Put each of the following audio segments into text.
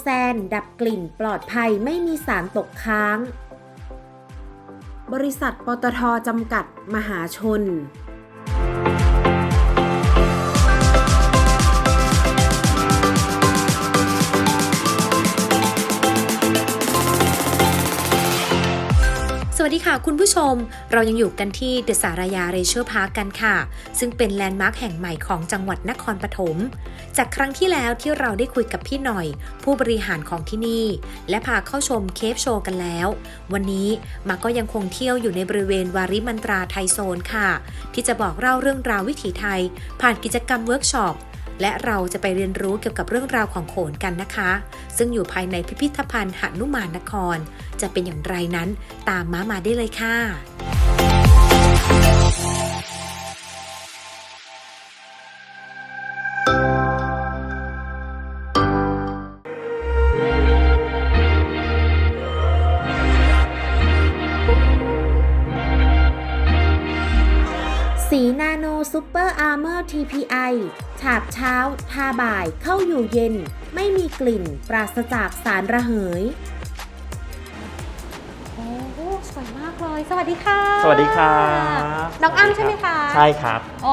แซน ดับกลิ่นปลอดภัยไม่มีสารตกค้าง บริษัทปตทจำกัดมหาชน คุณผู้ชม เรายังอยู่กันที่เดอะสารยาเรเชอร์พาร์คกันค่ะ ซึ่งเป็นแลนด์มาร์คแห่งใหม่ของจังหวัดนครปฐม จากครั้งที่แล้วที่เราได้คุยกับพี่หน่อย ผู้บริหารของที่นี่ และพาเข้าชมเคฟโชว์กันแล้ว วันนี้มาก็ยังคงเที่ยวอยู่ในบริเวณวาริมันตราไทยโซนค่ะ ที่จะบอกเล่าเรื่องราววิถีไทย ผ่านกิจกรรมเวิร์กช็อป และเราจะไปเรียนรู้เกี่ยวกับเรื่องราวของโขนกันนะคะ ซึ่งอยู่ภายในพิพิธภัณฑ์หนุมานนคร จะเป็นอย่างไรนั้นตามม้ามาได้เลยค่ะ TPI ฉาบเช้า ทาบ่าย เข้าอยู่เย็น ไม่มีกลิ่น ปราศจากสารระเหย โอ้สวยมากเลย สวัสดีค่ะสวัสดีครับน้องอ้ำใช่ไหมคะใช่ครับ โอ้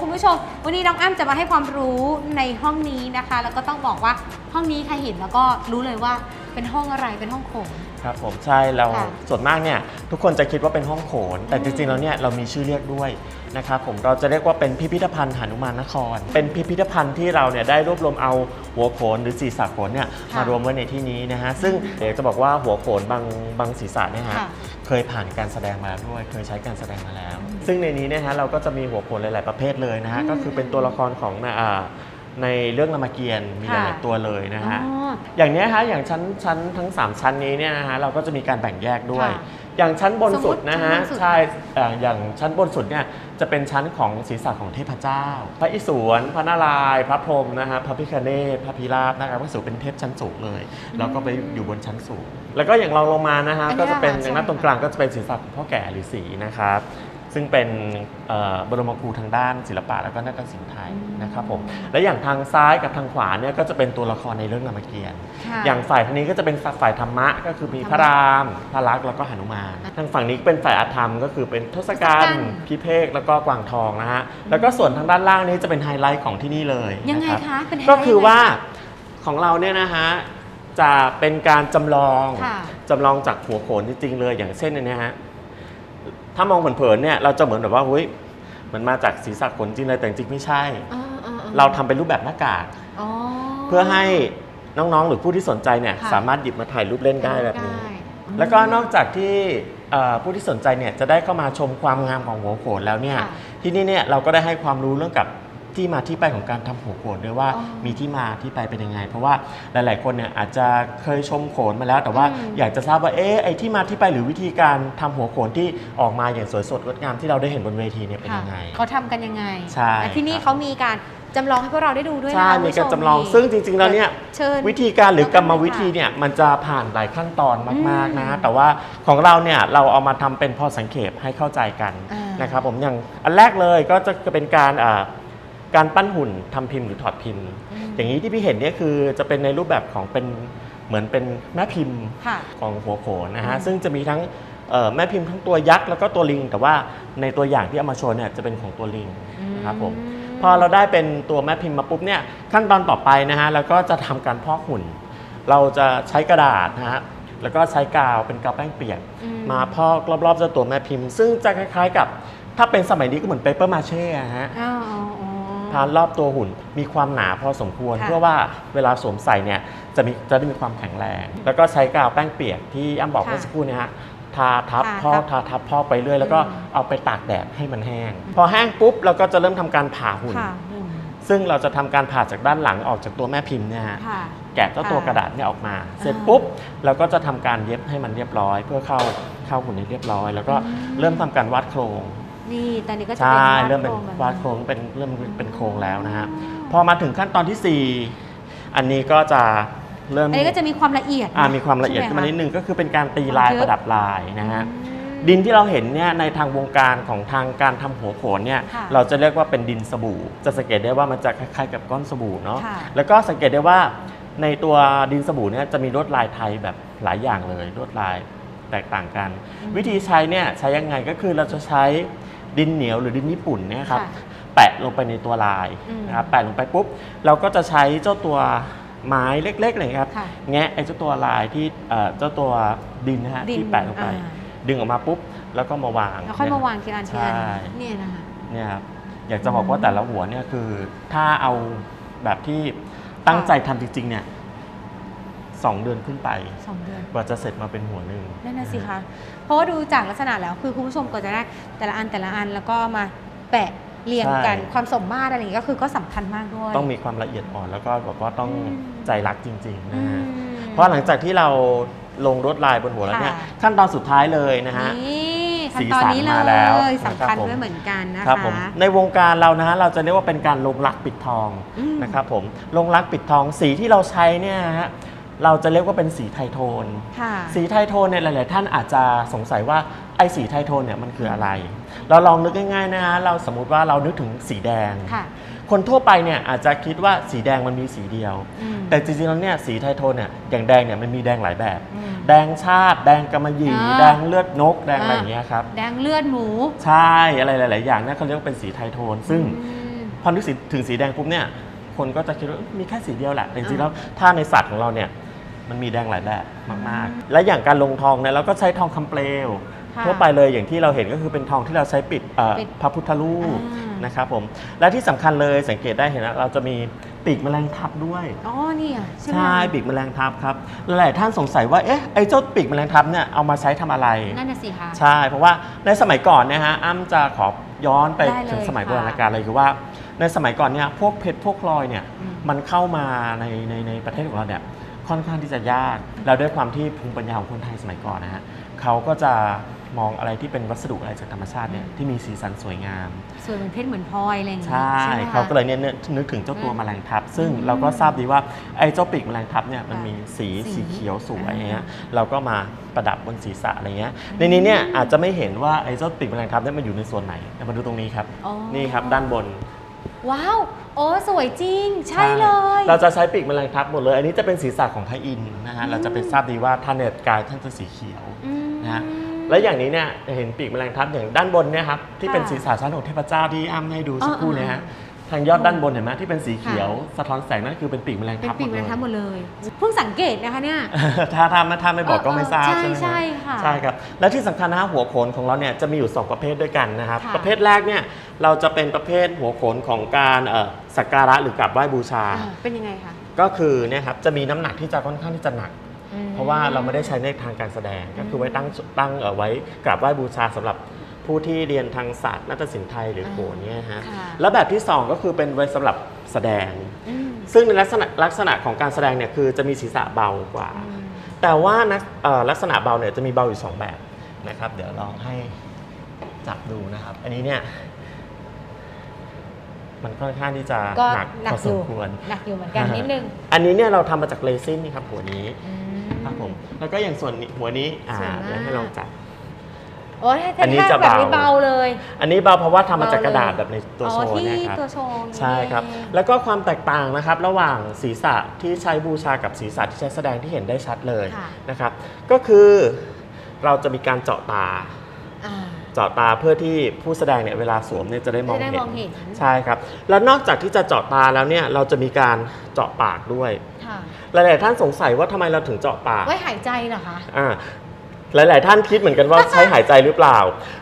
คุณผู้ชม วันนี้น้องอ้ำจะมาให้ความรู้ในห้องนี้นะคะ แล้วก็ต้องบอกว่าห้องนี้ใครเห็นแล้วก็รู้เลยว่า เป็นห้องอะไรเป็นห้องโขงครับผมใช่เราค่ะส่วนมากเนี่ยทุกคนจะคิดว่าเป็นห้องโขน แต่จริงๆแล้วเนี่ยเรามีชื่อเรียกด้วยนะครับผมเราจะเรียกว่าเป็นพิพิธภัณฑ์หนุมานนคร เป็นพิพิธภัณฑ์ที่เราเนี่ยได้รวบรวมเอาหัวโขนหรือศีรษะโขนเนี่ยมารวมไว้ในที่นี้นะฮะซึ่งเดี๋ยวจะบอกว่าหัวโขนบางบางศีรษะเนี่ยฮะค่ะ เคยผ่านการแสดงมาแล้วด้วย เคยใช้การแสดงมาแล้ว ซึ่งในนี้เนี่ยฮะเราก็จะมีหัวโขนหลาย ๆประเภทเลยนะฮะก็คือเป็นตัวละครของอ่า ในเรื่องรามเกียรติ์มีหค่ะ ลายๆตัวเลยนะฮะ อ๋อ อย่างเนี้ยฮะอย่างชั้นชั้นทั้ง 3 ชั้นนี้เนี่ยนะฮะเราก็จะมีการแบ่งแยกด้วย ค่ะอย่างชั้นบนสุดสมมุตินะฮะชั้นบนสุด ใช่เอ่ออย่างชั้นบนสุดเนี่ยจะเป็นชั้นของศีรษะของเทพเจ้า พระอิศวรพระนารายณ์พระพรหมนะฮะพระพิคเนศพระพิราบนะครับพระสูเป็นเทพชั้นสูงเลย แล้วก็ไปอยู่บนชั้นสูง แล้วก็อย่างรองลงมานะฮะอันนี้ก็จะเป็นล่ะคะอย่างหน้าตรงกลางก็จะเป็นศีรษะของพ่อแก่หรือศรีนะครับ ซึ่งเป็นเอ่อบรมครูทางด้านศิลปะแล้วก็นาฏศิลป์ไทยนะครับผมและอย่างทางซ้ายกับทางขวาเนี่ยก็จะเป็นตัวละครในเรื่องรามเกียรติ์ค่ะอย่างฝ่ายทางนี้ก็จะเป็นฝ่ายธรรมะ ก็คือมีพระรามพระลักษมณ์แล้วก็หนุมานทางฝั่งนี้เป็นฝ่ายอาธรรม ก็คือเป็นทศกัณทศกัณฐ์ฐ์พิเภกแล้วก็กวางทองนะฮะแล้วก็ส่วนทางด้านล่างนี้จะเป็นไฮไลท์ของที่นี่เลยยังไงนรับคะเป็นไฮไลท์ก็คือว่ายังไงของเราเนี่ยนะฮะจะเป็นการจำลองค่ะจำลองจากหัวโขนจริงๆเลย อย่างเช่นอันเนี้ยฮะ ถ้ามองเผินๆเนี่ยเราจะเหมือนแบบว่าเฮ้ยมันมาจากศีรษะขนจริงเลยแต่จริงๆไม่ใช่อ๋ออ๋ออ๋อเราทำเป็นรูปแบบหน้ากากอ๋อ เพื่อให้น้องๆ หรือผู้ที่สนใจเนี่ยค่ะ สามารถหยิบมาถ่ายรูปเล่นได้แบบนี้ ได้แล้วก็นอกจากที่เอ่อผู้ที่สนใจเนี่ยจะได้เข้ามาชมความงามของหัวโขนแล้วเนี่ยค่ะ ที่นี่เนี่ยเราก็ได้ให้ความรู้เรื่องกับ ที่มาที่ไปของการทำหัวโขนด้วยว่าอ๋อมีที่มาที่ไปเป็นยังไง เพราะว่าหลาย ๆ คนเนี่ยอาจจะเคยชมโขนมาแล้ว แต่ว่าอืม อยากจะทราบว่าเอ๊ะไอ้ที่มาที่ไปหรือวิธีการทำหัวโขนที่ออกมาอย่างสวยสดงดงามที่เราได้เห็นบนเวทีเนี่ยเป็นค่ะยังไง เขาทำกันยังไงใช่และที่นี่ครับ เขามีการจำลองให้พวกเราได้ดูด้วยนะใช่คุณมีผู้ชการจำลองซึ่งจริง ๆ แล้วเนี่ย เชิญ วิธีการหรือกรรมวิธีแล้วก็เนี่ยมันจะผ่านหลายขั้นตอนมากๆนะ อืมแต่ว่าของเราเนี่ยเราเอามาทำเป็นพอสังเขปให้เข้าใจกันอ่านนะครับผมอย่างอันแรกเลยก็จะเป็นการอ่า การปั้นหุ่นทำพิมพ์หรือถอดพิมพ์ อย่างนี้ที่พี่เห็นเนี่ยคือจะเป็นในรูปแบบของเป็นเหมือนเป็นแม่พิมพ์ค่ะของหัวโขนนะฮะอืมซึ่งจะมีทั้งเอ่อแม่พิมพ์ทั้งตัวยักษ์แล้วก็ตัวลิง แต่ว่าในตัวอย่างที่เอามาโชว์เนี่ยจะเป็นของตัวลิงนะครับผมพอเราได้เป็นตัวแม่พิมพ์มาปุ๊บเนี่ยขั้นตอนต่อไปนะฮะเราก็จะทำการพอกหุ่น เราจะใช้กระดาษนะฮะแล้วก็ใช้กาวเป็นกาวแป้งเปียกอืมมาพอกรอบๆเจ้าตัวแม่พิมพ์ ซึ่งจะคล้ายๆกับถ้าเป็นสมัยนี้ก็เหมือนเปเปอร์มาเช่ฮะ อ๋ออ๋ออ๋อทานรอบตัวหุ่นมีความหนาพอสมควร ค่ะ เพื่อว่าเวลาสวมใส่เนี่ยจะมีจะได้มีความแข็งแรง แล้วก็ใช้กาวแป้งเปียกที่อ้ำบอกค่ะเมื่อสักครู่เนะฮะทาทับทาพอกทับทาทับพอกไปเรื่อยแล้วก็อืม เอาไปตากแดดให้มันแห้ง พอแห้งปุ๊บเราก็จะเริ่มทำการผ่าหุ่น ค่ะอืมซึ่งเราจะทำการผ่าจากด้านหลังออกจากตัวแม่พิมพ์เนี่ยฮะ ค่ะ แกะเจ้าตัวค่ะกระดาษเนี่ยออกมา เสร็จอ่าปุ๊บเราก็จะทำการเย็บให้มันเรียบร้อย เพื่อเข้าเข้าหุ่นให้เรียบร้อย แล้วก็เริ่มทำการวาดโครง นี่ตอนนี้ก็จะใช่เป็นเริ่มเป็นแบบวาดโครงเป็นเริ่มเป็นโครงแล้วนะฮะพอมาถึงขั้นตอนทีสี่4อันนี้ก็จะเริ่มอันนี้ก็จะมีความละเอียดอ่ามีความละเอียดใช่ขึ้นไหมานิดนึงก็คือเป็นการตีลายความเยอะประดับลายนะฮะอืมดินที่เราเห็นเนี่ยในทางวงการของทางการทำหัวโขนเนี่ยค่ะเราจะเรียกว่าเป็นดินสบู่ จะสังเกตได้ว่ามันจะคล้ายๆกับก้อนสบู่เนาะค่ะแล้วก็สังเกตได้ว่าในตัวดินสบู่เนี่ยจะมีลวดลายไทยแบบหลายอย่างเลยลวดลายแตกต่างกัน วิธีใช้เนี่ยใช้ยังไงก็คือเราจะใช้ ดินเหนียวหรือดินญี่ปุ่นเนี่ยครับค่ะแปะลงไปในตัวลายอืมนะครับแปะลงไปปุ๊บ เราก็จะใช้เจ้าตัวไม้เล็กๆเลยครับค่ะ แงะไอ้เจ้าตัวลายที่เอ่อเจ้าตัวดินนะฮะดินที่แปะลงไป อ่าดึงออกมาปุ๊บ แล้วก็มาวางแล้วค่อยมาวางทีละอันทีละอันใช่เนี่ยนะคะ เนี่ยครับอยากจะบอกว่าแต่ละหัวเนี่ยคือถ้าเอาแบบที่ตั้งใจทำจริงๆเนี่ย สองเดือนขึ้นไป สองเดือน กว่าจะเสร็จมาเป็นหัวหนึ่งนั่นน่ะสิคะ เพราะว่าดูจากลักษณะแล้วคือคุณผู้ชมก็จะได้แต่ละอันแต่ละอันแล้วก็มาแปะเรียงกันใช่ความสมมาตรอะไรอย่างนี้ก็คือก็สำคัญมากด้วย ต้องมีความละเอียดอ่อนแล้วก็แบบว่าต้องอืม ใจรักจริง ๆ อืนะฮะ ม เพราะหลังจากที่เราลงลวดลายบนหัวแล้วเนี่ยค่ะ ขั้นตอนสุดท้ายเลยนะฮะ นี่ขั้สีนตอนสันนี้เลมาแล้วยสำคัญนะครับผม ด้วยเหมือนกันนะคะครับผมในวงการเรานะฮะเราจะเรียกว่าเป็นการลงรักปิดทองอืม นะครับผมลงรักปิดทองสีที่เราใช้เนี่ยนะฮะ เราจะเรียกว่าเป็นสีไทโทน ค่ะ สีไทโทนเนี่ยหลาย ๆ ท่านอาจจะสงสัยว่าไอ้สีไทโทนเนี่ยมันคืออะไร เราลองนึกง่าย ๆ นะฮะเราสมมุติว่าเรานึกถึงสีแดง ค่ะ คนทั่วไปเนี่ยอาจจะคิดว่าสีแดงมันมีสีเดียว อืม แต่จริง ๆ แล้วเนี่ยสีไทโทนเนี่ยอย่างแดงเนี่ยมันมีแดงหลายแบบ อืมแดงชาติ แดงกำมะหยี่อ่า แดงเลือดนก แดงอะไรอย่างเงี้ยครับ แดงเลือดหมูใช่อะไรหลาย ๆ อย่างเนี่ยเขาเรียกว่าเป็นสีไทโทน ซึ่ง อืม พอนึกถึงถึงสีแดงปุ๊บเนี่ย คนก็จะคิดว่ามีแค่สีเดียวแหละแต่จริงๆอ่าแล้วถ้าในสัตว์ของเราเนี่ย มันมีแดงหลายแบบมากๆ และอย่างการลงทองเนี่ยเราก็ใช้ทองคำเปลว ค่ะทั่วไปเลยอย่างที่เราเห็นก็คือเป็นทองที่เราใช้ปิดเอ่อปิดพระพุทธรูปอ่าน นะครับผมและที่สำคัญเลยสังเกตได้เห็นนะเราจะมีปีกแมลงทับด้วยอ๋อนี่อะใช่ไหมใช่ปีกแมลงทับครับหลายๆท่านสงสัยว่าเอ๊ะไอ้เจ้าปีกแมลงทับเนี่ยเอามาใช้ทำอะไร นั่นน่ะสิคะ ใช่เพราะว่าในสมัยก่อนเนะฮะอ้ำจะขอย้อนไปได้เลยถึงสมัยโบค่ะราณกาลเลยคือว่า ในสมัยก่อนเนี่ยพวกเพชรพวกพลอยเนี่ยอืม มันเข้ามาในในในประเทศของเราเนี่ย ค่อนข้างที่จะยาก แล้วด้วยความที่ภูมิปัญญาของคนไทยสมัยก่อนนะฮะเขาก็จะมองอะไรที่เป็นวัสดุอะไรจากธรรมชาติเนี่ยที่มีสีสันสวยงาม สวยเหมือนเพชรเหมือนพลอยอะไรอย่างงี้ใช่ ไหมคะ เขาก็เลยเนี่ยนึกนึกถึงเจ้าตัวอืมแมลงทับ ซึ่งอืมเราก็ทราบดีว่าไอ้เจ้าปีกแมลงทับเนี่ยมันค่ะมีสีสีสีเขียวสวยอ่าอย่างเงี้ยเราก็มาประดับบนศีรษะอะไรเงี้ยในนี้เนี่ยอาจจะไม่เห็นว่าไอ้เจ้าปีกแมลงทับเนี่ยมันอยู่ในส่วนไหนเดี๋ยวมาดูตรงนี้ครับ อ๋อ นี่ครับด้านบน ว้าว โอ้สวยจริง ใช่เลย เราจะใช้ปีกแมลงทับหมดเลย อันนี้จะเป็นศีรษะของพระอินทร์นะฮะอืมเราจะเป็นทราบดีว่าท่านเนี่ยกายท่านจะสีเขียวอืมนะฮะ และอย่างนี้เนี่ยเห็นปีกแมลงทับอย่างด้านบนเนี่ยครับที่เป็นค่ะศีรษะชั้นของเทพเจ้าที่อ้ำให้ดูสักครู่อ๋อเนี่ยฮะอ๋อ ทางยอดด้านบนเห็นไหมที่เป็นสีเขียว สะท้อนแสงนั่นคือเป็นปีกแมลงเป็นทับหปีมกดแมเลลยงทับหมดเลย เพิ่งสังเกตนะคะเนี่ย ถ้าถ้าไม่ถ้าไม่บอกก็ไม่ทราบเออใช่ไหมใช่ค่ะใช่ครับ และที่สำคัญนะฮะหัวโขนของเราเนี่ยจะมีอยู่2ประเภทด้วยกันนะครับ ค่ะประเภทแรกเนี่ยเราจะเป็นประเภทหัวโขนของการเอ่อสักการะหรือกราบไหว้บูชา อ่า เป็นยังไงคะก็คือเนี่ยครับจะมีน้ำหนักที่จะค่อนข้างที่จะหนักอืมเพราะว่าเราไม่ได้ใช้ในทางการแสดงก็คือไว้ตั้งตั้งเอ่อไว้กราบไหว้บูชาสำหรับ ผู้ที่เรียนทางศาสตร์นาฏศิลป์ไทยหรือโขนเนี่ยฮะค่ะแล้วแบบที่2ก็คือเป็นไว้สำหรับแสดง อืมซึ่งในลักษณะลักษณะของการแสดงเนี่ยคือจะมีศีรษะเบากว่า อืมแต่ว่านักเอ่อลักษณะเบาเนี่ยจะมีเบาอยู่ 2 แบบนะครับ เดี๋ยวลองให้จับดูนะครับ อันนี้เนี่ย มันค่อนข้างที่จะก็หนักหนัพกออสยู่มควร หนักอยู่เหมือนกันนิดนึงอันนี้เนี่ยเราทำมาจากเรซินนี่ครับหัวนี้อื ครับผมแล้วก็อย่างส่วนนี้หัวนี้อ่าสวยมาก เดี๋ยวให้ลองจับ โอ้ยอันนี้แทบจะแบบนี้เบาเบาเลย อันนี้เบาเพราะว่าทำมาจากเบาเลยกระดาษแบบในตัวอ๋อโชว์ที่เนี่ยครับตัวโชว์ใช่ครับนี่เองแล้วก็ความแตกต่างนะครับ ระหว่างศีรษะที่ใช้บูชากับศีรษะที่ใช้แสดงที่เห็นได้ชัดเลยค่ะนะครับ ก็คือเราจะมีการเจาะตาอ่าเจาะตาเพื่อที่ผู้แสดงเนี่ยเวลาสวมเนี่ยจะได้มองจะได้เห็นมองเห็นใช่ครับ แล้วนอกจากที่จะเจาะตาแล้วเนี่ยเราจะมีการเจาะปากด้วยค่ะหลายๆท่านสงสัยว่าทำไมเราถึงเจาะปากไว้หายใจเหรอคะอ่า หลาย ๆ ท่านคิดเหมือนกันว่าใช้หายใจหรือเปล่า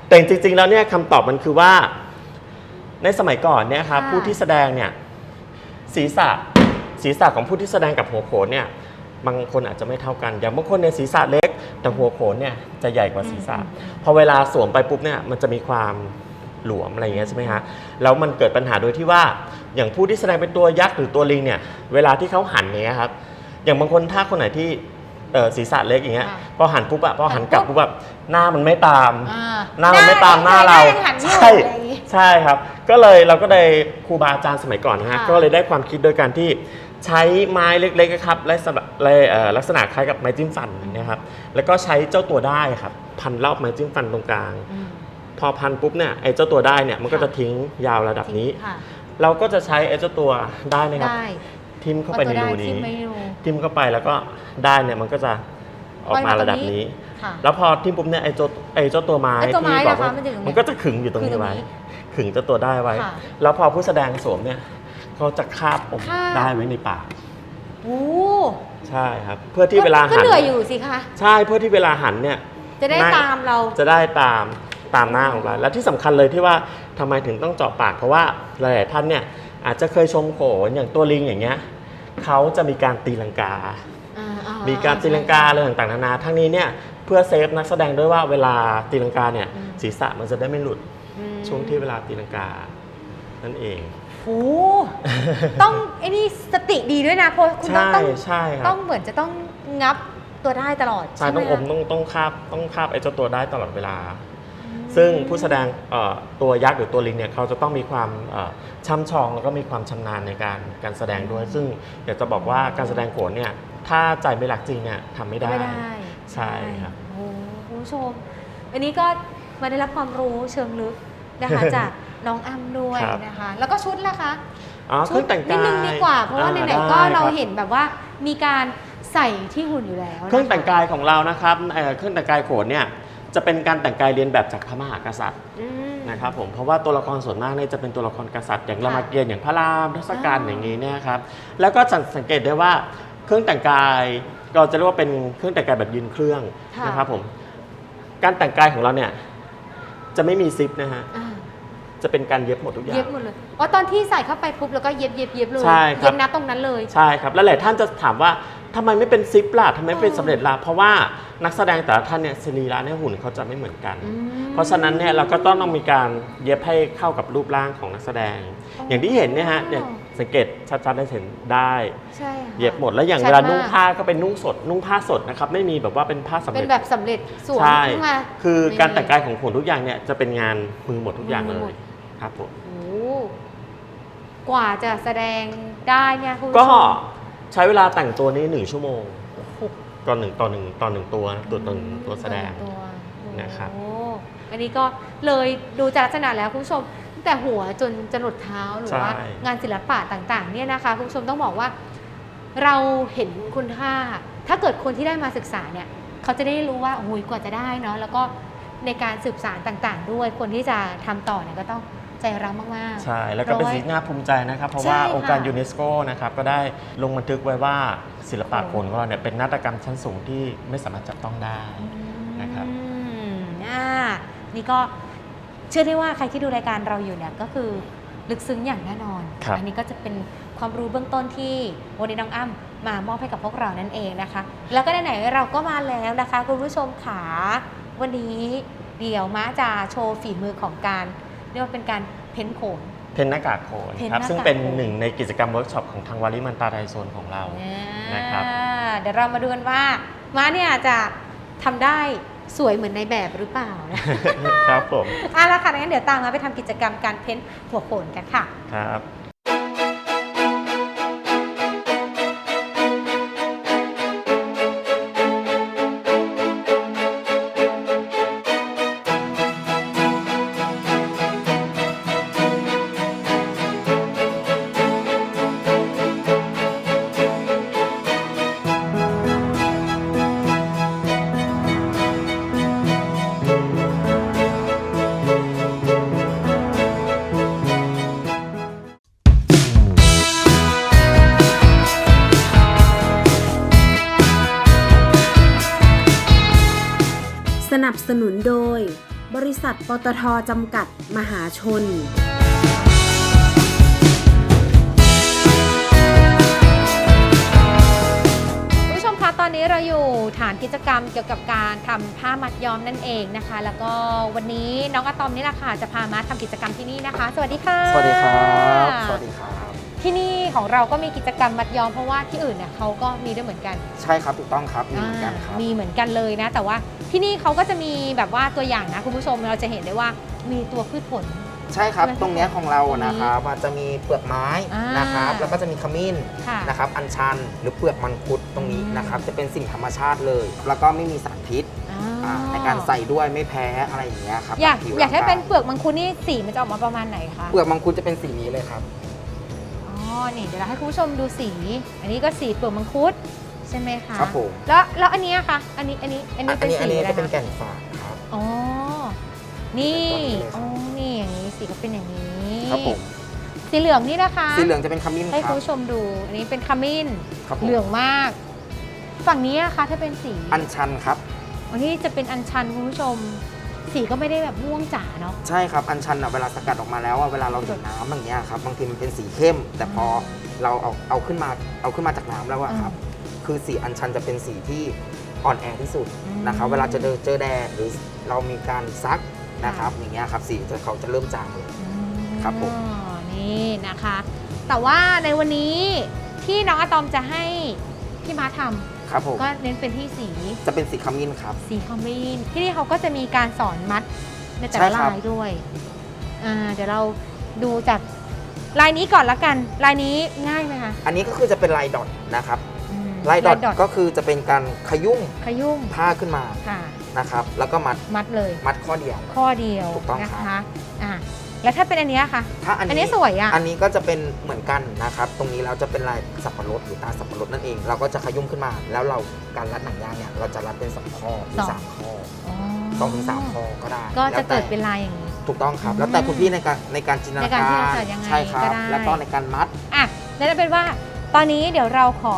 แต่จริง ๆ แล้วเนี่ยคำตอบมันคือว่า ในสมัยก่อนเนี่ยครับค่ะผู้ที่แสดงเนี่ยศีรษะศีรษะของผู้ที่แสดงกับหัวโขนเนี่ยบางคนอาจจะไม่เท่ากัน อย่างบางคนเนี่ยศีรษะเล็ก แต่หัวโขนเนี่ยจะใหญ่กว่าศีรษะพอเวลาสวมไปปุ๊บเนี่ยมันจะมีความหลวมอะไรอย่างเงี้ยใช่ไหมฮะแล้วมันเกิดปัญหาโดยที่ว่าอย่างผู้ที่แสดงเป็นตัวยักษ์หรือตัวลิงเนี่ยเวลาที่เขาหันเนี้ยครับอย่างบางคนถ้าคนไหนที่ เอ่อศีรษะเล็กอย่างเงี้ยค่ะพอหันปุ๊บอะพอหันหันกลับปุ๊บปุ๊บแบบหน้ามันไม่ตาม อ่าหน้ามันไม่ตามหน้าเรายังหันอยู่ใช่ อะไรอย่างงี้ใช่ครับ ก็เลยเราก็เลยครูบาอาจารย์สมัยก่อนนะฮะค่ะก็เลยได้ความคิดโดยการที่ใช้ไม้เล็กๆนะครับลักษณะเอ่อลักษณะคล้ายกับไม้จิ้มฟันนะครับ แล้วก็ใช้เจ้าตัวได้ครับ พันรอบไม้จิ้มฟันตรงกลาง อืมพอพันปุ๊บเนี่ยไอ้เจ้าตัวได้เนี่ยมันก็ค่ะจะทิ้งยาวระดับนี้ ค่ะเราก็จะใช้ไอ้เจ้าตัวได้เนะครับ ได้ ทิ่มเข้าไปในรูเอาตัวด้นี้ ทิ่มไปในรูทิ่มเข้าไปแล้วก็ได้เนี่ยมันก็จะออกมาระดับนี้ค่ะแล้วพอทิ่มปุ๊บเนี่ยไอ้เจ้าไอ้เจ้าตัวไม้ไอ้ตัวไม้ที่บอกล่ะคะว่ามันจะอยู่ตรงไหนมันก็จะขึงอยู่ตรงขึงนี้ตรงไว้นี้ขึงเจ้าตัวได้ไว้ค่ะแล้วพอผู้แสดงสวมเนี่ยเขาจะคาบอมคาบได้ไว้ในปากโอ้ใช่ครับ เพื่อที่เวลาก็หันเหนื่อยอยู่สิคะใช่เพื่อที่เวลาหันเนี่ย จะได้หน้ตามเราจะได้ตามตามหน้าของเรา และที่สำคัญเลยที่ว่าทำไมถึงต้องเจาะปาก เพราะว่าหลายๆท่านเนี่ยอาจจะเคยชมโขนอย่างตัวลิงอย่างเงี้ย เขาจะมีการตีลังกา อ่อ่มีการตีลังกาอะไรต่างๆนานา ทั้งนี้เนี่ยเพื่อเซฟนักแสดงด้วยว่าเวลาตีลังกาเนี่ยศีรษะมันจะได้ไม่หลุดอืมช่วงที่เวลาตีลังกา นั่นเอง โอ้ต้องไอ้นี่สติดีด้วยนะเพราะคุณต้องใช่ต้องใช่ครัต้บองเหมือนจะต้องงับตัวได้ตลอดใช่ใช่ไหมต้องอมคะต้องต้องคาบต้องคาบไอ้เจ้าตัวได้ตลอดเวลา ซึ่งผู้แสดงเอ่อตัวยักษ์หรือตัวลิงเนี่ยเขาจะต้องมีความเอ่อช่ำชองแล้วก็มีความชำนาญในการการแสดงด้วย ซึ่งอยากจะบอกว่าการแสดงโขนเนี่ยถ้าใจไม่รักจริงเนี่ยทำไม่ได้ไม่ได้ใช่ครับโอ้คุณผู้ชมอันนี้ก็มาได้รับความรู้เชิงลึกนะคะจากน้องอ้ำด้วยครับนะคะ แล้วก็ชุดล่ะคะอ๋อเครื่องแต่งนิกาดยนึงดีกว่า เพราะว่าอ่ไหนๆก็ได้เราคบเห็นแบบว่ามีการใส่ที่หุ่นอยู่แล้วนะคะเครื่องแต่งกายของเรานะครับเอ่อเครื่องแต่งกายโขนเนี่ย จะเป็นการแต่งกายเรียนแบบจากพระมหากษัตริย์อืม นะครับผมเพราะว่าตัวละครส่วนมากเนี่ยจะเป็นตัวละครกษัตริย์อย่างค่ะ รามเกียรติ์อย่างพระรามทศกัณฐ์อ่าอย่างนี้เนี่ยครับแล้วก็สังสังเกตได้ว่าเครื่องแต่งกายเราจะเรียกว่าเป็นเครื่องแต่งกายแบบยืนเครื่องค่ะนะครับผมการแต่งกายของเราเนี่ยจะไม่มีซิปนะฮะอ่าจะเป็นการเย็บหมดทุกอย่างเย็บหมดเลยอ๋อตอนที่ใส่เข้าไปปุ๊บแล้วก็เย็บเย็บเย็บเลยใช่ครับ เย็บนัดตรงนั้นเลย ใช่ครับแล้วหลายท่านจะถามว่า ทำไมไม่เป็นซิปล่ะทำไมไม่เป็นอ๋อสำเร็จล่ะเพราะว่านักแสดงแต่ละท่านเนี่ยสรีระเนี่ยหุ่นเขาจะไม่เหมือนกัน อืม เพราะฉะนั้นเนี่ยเราก็ต้องมีการเย็บให้เข้ากับรูปร่างของนักแสดงอ๋ออย่างที่เห็นเนี่ยฮะเนี่ยสังเกตชัดๆได้เห็นได้ ใช่ค่ะเย็บหมดแล้วอย่างชัดเวลามนุ่งกผ้าก็เป็นนุ่งสดนุ่งผ้าสดนะครับไม่มีแบบว่าเป็นผ้าสำเป็นเร็จแบบสำเร็จสวมใช่ขึ้นมาคือไม่มีการแต่งกายของหุ่นทุกอย่างเนี่ยจะเป็นงานมือหมดทุกอย่างเลมือหมยดครับผมโอ้กว่าจะแสดงได้เนี่ยคุณผู้ก็ชม ใช้เวลาแต่งตัวนี้หนึ่งชั่วโมงโอ้โหต่อหนึ่งต่อหนึ่งต่อหนึ่งตัวตัวตัวหนึ่งตัวแสดง ตัวนะครับ โอ้อันนี้ก็เลยดูจากลักษณะแล้วคุณผู้ชมตั้งแต่หัวจนจรดเท้าหรือว่า ใช่ งานศิลปะต่างๆ เนี่ยนะคะคุณผู้ชมต้องบอกว่า เราเห็นคุณค่า ถ้าเกิดคนที่ได้มาศึกษาเนี่ย เขาจะได้รู้ว่าโอ้ยกว่าจะได้เนาะแล้วก็ในการสืบสารต่างๆ ด้วยคนที่จะทำต่อเนี่ยก็ต้อง ใจรักมากๆ ใช่ แล้วก็เป็นเพราะว่าสิ่งน่าภูมิใจนะครับ เพราะใช่ว่าค่ะองค์การยูเนสโกนะครับก็ได้ลงบันทึกไว้ว่าศิลปะโขนของเราเนี่ยเป็นนาฏกรรมชั้นสูงที่ไม่สามารถจับต้องได้นะครับอืมอ่านี่ก็เชื่อได้ว่าใครที่ดูรายการเราอยู่เนี่ยก็คือลึกซึ้งอย่างแน่นอนครับอันี้ก็จะเป็นความรู้เบื้องต้นที่วันนี้น้องอ้ำมามอบให้กับพวกเรานั่นเองนะคะ แล้วก็ไหนๆเราก็มาแล้วนะคะคุณผู้ชมขาวันนี้เดี๋ยวม้าจะโชว์ฝีมือของการ เรียกว่าเป็นการเพ้นโขน เพนหน้ากากโขนเพ้นครับหน้ากากซึ่งเป็นโขนหนึ่งในกิจกรรมเวิร์กช็อปของทางวาริมันตาไดโซนของเรา นะครับอ่าเดี๋ยวเรามาดูกันว่าม้าเนี่ยจะทำได้สวยเหมือนในแบบหรือเปล่านะ ครับผมเอาละค่ะงั้นเดี๋ยวตามมาไปทำกิจกรรมการเพ้นหัวโขนกันค่ะ ครับ ปตทจำกัดมหาชนคุณผู้ชมคะตอนนี้เราอยู่ฐานกิจกรรมเกี่ยวกับการทำผ้ามัดย้อมนั่นเองนะคะ แล้วก็วันนี้น้องอะตอมนี่แหละค่ะจะพามาทำกิจกรรมที่นี่นะคะ สวัสดีค่ะ สวัสดีครับ สวัสดีครับ ที่นี่ของเราก็มีกิจกรรมมัดย้อมเพราะว่าที่อื่นเนี่ยเขาก็มีด้วยเหมือนกัน ใช่ครับ ถูกต้องครับ มีเหมือนกันครับอ่ามีเหมือนกันเลยนะ แต่ว่า ที่นี่เขาก็จะมีแบบว่าตัวอย่างนะคุณผู้ชมเราจะเห็นได้ว่ามีตัวพืชผล ใช่ครับใช่ไหมตรงเนี้ยของเราตรงนี้นะครับมันจะมีเปลือกไม้อ่านนะครับ แล้วก็จะมีขมิ้นค่ะนะครับ อัญชันหรือเปลือกมังคุดตรงนี้อืม นะครับ จะเป็นสิ่งธรรมชาติเลย แล้วก็ไม่มีสารพิษอ๋ออ่าในการใส่ด้วยไม่แพ้อะไรอย่างเงี้ยครับอยากบผิวอยากให้ร่งเป็นเปลือกมังคุดนี่สีมันจะออกมาประมาณไหนคะเปลือกมังคุดจะเป็นสีนี้เลยครับ อ๋อนี่เดี๋ยวเราให้คุณผู้ชมดูสี อันนี้ก็สีเปลือกมังคุดใช่ไหมคะครับผม แล้วแล้วอันเนี้ยคะอันนี้อันนี้อันนี้อัเป็นนี้สีอันนี้อะไรจะเป็นคะแก่นฝางครับ อ๋อ นี่เป็นตัวนี้เลยครับอ๋อนี่อย่างนี้สีก็เป็นอย่างนี้ครับผม สีเหลืองนี่นะคะสีเหลืองจะเป็นขมิ้นให้คคุรัณบผู้ชมดู อันนี้เป็นขมิ้น ครับผมเหลืองมาก ฝั่งนี้อะคะถ้าเป็นสีอัญชันครับ อันนี้จะเป็นอัญชันคุณผู้ชม สีก็ไม่ได้แบบม่วงจ๋าเนาะ ใช่ครับอัญชันอะเวลาสกัดออกมาแล้วอะเวลาเราหยดน้ำอย่างเงี้ยครับบางทีมันเป็นสีเข้ม แต่พอเราเอาเอาขึ้นมาเอาขึ้นมาจากน้ำแล้วอะครับ คือสีอัญชันจะเป็นสีที่อ่อนแอที่สุดนะครับ เวลาจะเจอเจอแดดหรือเรามีการซักนะครับ อย่างเงี้ยครับสีจะเขาจะเริ่มจางเลย ครับผม อ๋อนี่นะคะ แต่ว่าในวันนี้ที่น้องอะตอมจะให้พี่มาทครับผมำก็เน้นเป็นที่สีจะเป็นสีขมิ้นครับ สีคอมมินที่นี่เขาก็จะมีการสอนมัดในแต่ใช่ละครับ ลายด้วยอ่าเดี๋ยวเราดูจากลายนี้ก่อนละกัน ลายนี้ง่ายไหมคะ อันนี้ก็คือจะเป็นลายดอทนะครับ อืมลายดอทดอทก็คือจะเป็นการขยุ่มขยุ่มผ้าขึ้นมาค่ะนะครับ แล้วก็มัดมัดเลยมัดข้อเดียว ข้อเดียวถูกต้องนะครับคะอ่าแล้วถ้าเป็นอันเนี้ยค่ะ ถ้าอันอันนี้นี้สวยอะ อันนี้ก็จะเป็นเหมือนกันนะครับ ตรงนี้เราจะเป็นลายสับปะรดหรือตาสับปะรดนั่นเอง เราก็จะขยุ่มขึ้นมา แล้วเราการรัดหนังยางเนี่ย เราจะรัดเป็นสองข้อหรือสองสามข้ออ๋อสองถึงสามข้อก็ได้ ก็จะแล้วแต่เกิดเป็นลายอย่างนี้ ถูกต้องครับอืมแล้วแต่คุณพี่ในการในการจินตในนาการกาจินตรนาการยังไงใช่ครัก็บได้แล้วก็ในการมัด อะนั่นเป็นว่าตอนนี้เดี๋ยวเราขอ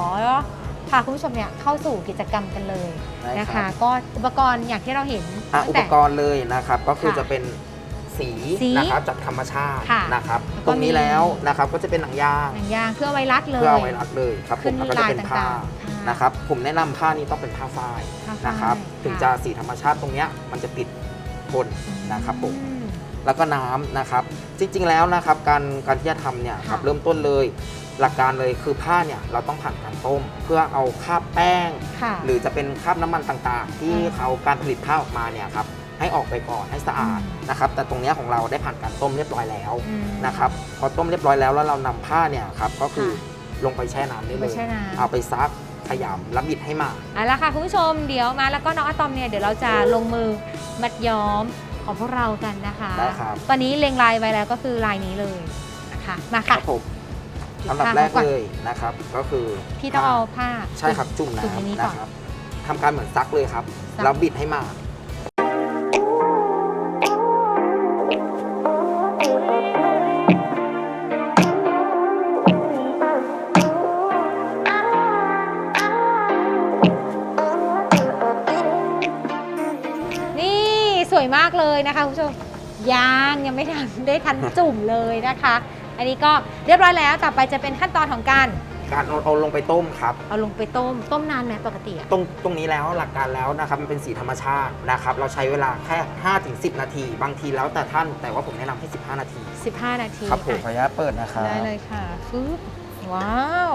พาคุณผู้ชมเนี่ยเข้าสู่กิจกรรมกันเลยได้นะครัคะ บ ก็อุปกรณ์อย่างที่เราเห็นอะตั้อุงปแต่ กรณ์เลยนะครับก็คือค่ะจะเป็นสีสีนะครับจากธรรมชาติค่ะนะครับแล้วก็ตรงนี้มี แล้วนะครับก็จะเป็นหนังยางหนังยางเพื่อไวรัสเลย เพื่อเอาไว้รัดเลยครับผขึ้มนแล้วก็จะเป็นลายผ้าต่างๆค่ะนะครับผมแนะนำผ้านี้ต้องเป็นผ้าฝ้ายผ้าฝ้ายนะครับถึงค่ะจะสีธรรมชาติตรงเนี้ยมันจะติดทนนะครับผม อืม แล้วก็น้ำนะครับ จริงๆแล้วนะครับการการที่จะทำเนี่ยครับค่ะเริ่มต้นเลย หลักการเลยคือผ้าเนี่ยเราต้องผ่านการต้ม เพื่อเอาคราบแป้ง ค่ะ หรือจะเป็นคราบน้ำมันต่างๆ ที่อ่าเขาการผลิตผ้าออกมาเนี่ยครับให้ออกไปก่อนให้สะอาดอืม นะครับแต่ตรงเนี้ยของเราได้ผ่านการต้มเรียบร้อยแล้วอืม นะครับพอต้มเรียบร้อยแล้วแล้วเรานำผ้าเนี่ยครับก็คือค่ะลงไปแช่น้ำได้ลงเลไปย แช่น้ำ เอาไปซักขยำแล้วบิดให้มาเอาละค่ะคุณผู้ชมเดี๋ยวมาแล้วก็น้องอะตอมเนี่ยเดี๋ยวเราจะลงมือมัดย้อมของพวกเรากันนะคะ ได้ครับ ตอนนี้เล็งลายไว้แล้วก็คือลายนี้เลยนะคะมาคค่ะ รับผม อันดับแรกเลยนะครับ ก็คือพี่ต้องเอาผ้าใช่ครับจุ่มจุ่มในนี้น้ำก่อนนะครับทำการเหมือนซักเลยครับซักแล้วบิดให้มานี่สวยมากเลยนะคะคุณผู้ชมยังยังไม่ทันได้ทันจุ่มเลยนะคะ อันนี้ก็เรียบร้อยแล้ว ต่อไปจะเป็นขั้นตอนของการการเอาเอาลงไปต้มครับ เอาลงไปต้ม ต้มนานไหมปกติอะตรงตรงนี้แล้วหลักการแล้วนะครับมันเป็นสีธรรมชาตินะครับ เราใช้เวลาแค่5ถึง10 นาที บางทีแล้วแต่ท่านแต่ว่าผมแนะนำให้ 15 นาที 15 นาทีครับผมอะขออนุญาตเปิดนะครับ ได้เลยค่ะฟึบว้าว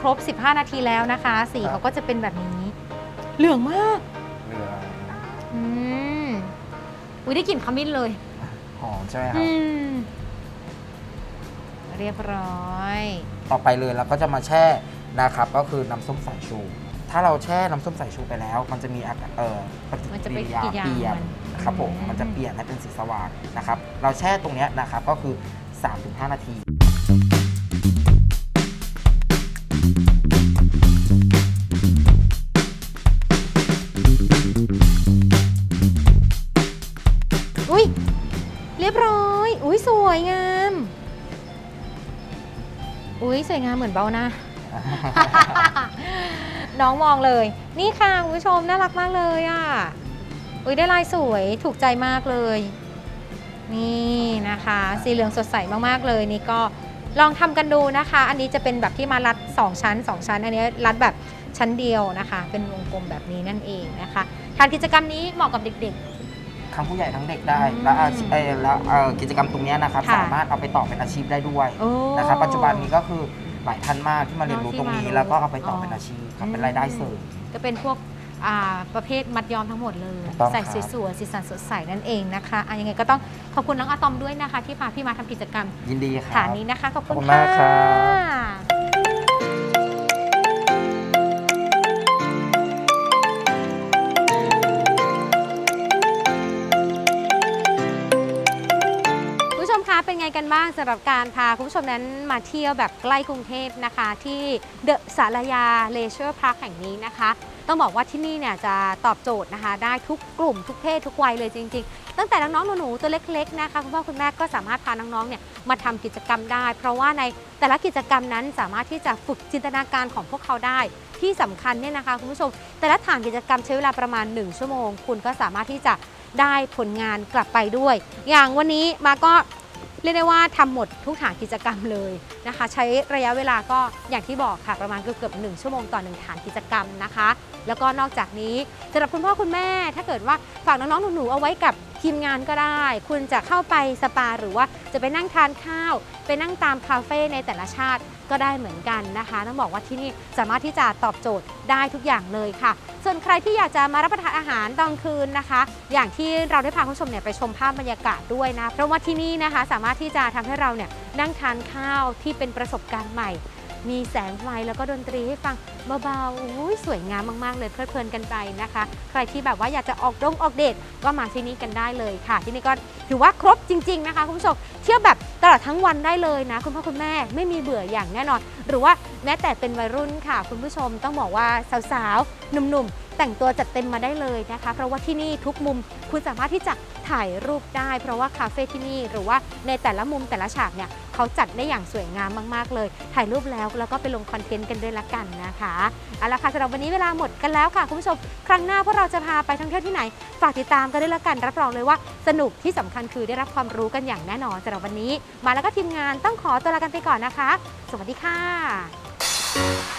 ครบ 15 นาทีแล้วนะคะ สีเขาก็จะเป็นแบบนี้ เหลืองมาก เหลืองอืมอุ้ยได้กลิ่นขมิ้นเลย หอมใช่ไหมครัอืบมเรียบร้อย ต่อไปเลยเราก็จะมาแช่นะครับ ก็คือน้ำส้มสายชู ถ้าเราแช่น้ำส้มสายชูไปแล้ว มันจะมีอาการเอ่อปฏิมันจะกิเป็นริยากิริยาเปลี่ยนมันครับผม อืม มันจะเปลี่ยนให้เป็นสีสว่างนะครับ เราแช่ตรงเนี้ยนะครับก็คือ 3-5 นาที สวยงามเหมือนเบ้าหน้า น้องมองเลย นี่ค่ะคุณผู้ชมน่ารักมากเลยอะ อุ้ยได้ลายสวยถูกใจมากเลย นี่นะคะ สีเหลืองสดใสมากๆเลยนี่ก็ลองทำกันดูนะคะ อันนี้จะเป็นแบบที่มารัด 2 ชั้น 2 ชั้น อันนี้รัดแบบชั้นเดียวนะคะ เป็นวงกลมแบบนี้นั่นเองนะคะ ทานกิจกรรมนี้เหมาะกับเด็ก ทั้งผู้ใหญ่ทั้งเด็กได้ อืมและอาชีพเอ่อแล้วเอ่อกิจกรรมตรงเนี้ยนะครับค่ะ สามารถเอาไปต่อเป็นอาชีพได้ด้วยๆโอ้ นะครับปัจจุบันนี้ก็คือหลายท่านมากที่มาเรียนรู้ตรงนี้ที่มาแล้วก็เอาไปต่อออเป็นอาชีพครับเป็นรายได้เสริม ก็เป็นพวกอ่าประเภทมัดย้อมทั้งหมดเลย ถูกต้องใส่ครับ สวยๆสีสันสดใสนั่นเองนะคะอะยังไงก็ต้องขอบคุณน้องอะตอมด้วยนะคะ ที่พาพี่มาทำกิจกรรมยินดีครับ ฐานนี้นะคะ ขอบคุณขอบคุณมากครั ค่ะ เป็นไงกันบ้างสำหรับการพาคุณผู้ชมนั้นมาเที่ยวแบบใกล้กรุงเทพนะคะ ที่เดอะสารยาเลเชอร์พาร์คแห่งนี้นะคะ ต้องบอกว่าที่นี่เนี่ยจะตอบโจทย์นะคะ ได้ทุกกลุ่มทุกเพศทุกวัยเลยจริง ๆ ตั้งแต่น้องๆหนูๆตัวเล็กๆนะคะคุณพ่อคุณแม่ก็สามารถพาน้องๆเนี่ยมาทำกิจกรรมได้ เพราะว่าในแต่ละกิจกรรมนั้นสามารถที่จะฝึกจินตนาการของพวกเขาได้ที่สำคัญเนี่ยนะคะคุณผู้ชม แต่ละฐานกิจกรรมใช้เวลาประมาณ 1 ชั่วโมง คุณก็สามารถที่จะได้ผลงานกลับไปด้วย อย่างวันนี้มาก็ เรียกได้ว่าทำหมดทุกฐานกิจกรรมเลยนะคะ ใช้ระยะเวลาก็อย่างที่บอกค่ะประมาณเกือบๆหนึ่งชั่วโมงต่อหนึ่งฐานกิจกรรมนะคะ แล้วก็นอกจากนี้สำหรับคุณพ่อคุณแม่ ถ้าเกิดว่าฝากน้องๆหนูๆเอาไว้กับทีมงานก็ได้ คุณจะเข้าไปสปาหรือว่าจะไปนั่งทานข้าว ไปนั่งตามคาเฟ่ในแต่ละชาติ ก็ได้เหมือนกันนะคะต้องบอกว่าที่นี่สามารถที่จะตอบโจทย์ได้ทุกอย่างเลยค่ะ ส่วนใครที่อยากจะมารับประทานอาหารตอนคืนนะคะ อย่างที่เราได้พาคุณผู้ชมเนี่ยไปชมภาพบรรยากาศด้วยนะเพราะว่าที่นี่นะคะสามารถที่จะทำให้เราเนี่ยนั่งทานข้าวที่เป็นประสบการณ์ใหม่ มีแสงไฟแล้วก็ดนตรีให้ฟังเบาๆอุ้ยสวยงามมากๆเลยเพลิดเพลินกันไปนะคะ ใครที่แบบว่าอยากจะออกดงออกเดทก็มาที่นี่กันได้เลยค่ะ ที่นี่ก็ถือว่าครบจริง ๆนะคะคุณผู้ชมเที่ยวแบบตลอดทั้งวันได้เลยนะ คุณพ่อคุณแม่ไม่มีเบื่ออย่างแน่นอน หรือว่าแม้แต่เป็นวัยรุ่นค่ะ คุณผู้ชมต้องบอกว่าสาวๆหนุ่มๆ แต่งตัวจัดเต็มมาได้เลยนะคะ เพราะว่าที่นี่ทุกมุมคุณสามารถที่จะถ่ายรูปได้ เพราะว่าคาเฟ่ที่นี่หรือว่าในแต่ละมุมแต่ละฉากเนี่ย เขาจัดได้อย่างสวยงามมากๆเลย ถ่ายรูปแล้วแล้วก็ไปลงคอนเทนต์กันด้วยละกันนะคะเอาละค่ะสำหรับวันนี้เวลาหมดกันแล้วค่ะคุณผู้ชม ครั้งหน้าพวกเราจะพาไปท่องเที่ยวที่ไหน ฝากติดตามกันด้วยละกัน รับรองเลยว่าสนุกที่สำคัญคือได้รับความรู้กันอย่างแน่นอนสำหรับวันนี้ มาแล้วก็ทีมงานต้องขอตัวลากันไปก่อนนะคะ สวัสดีค่ะ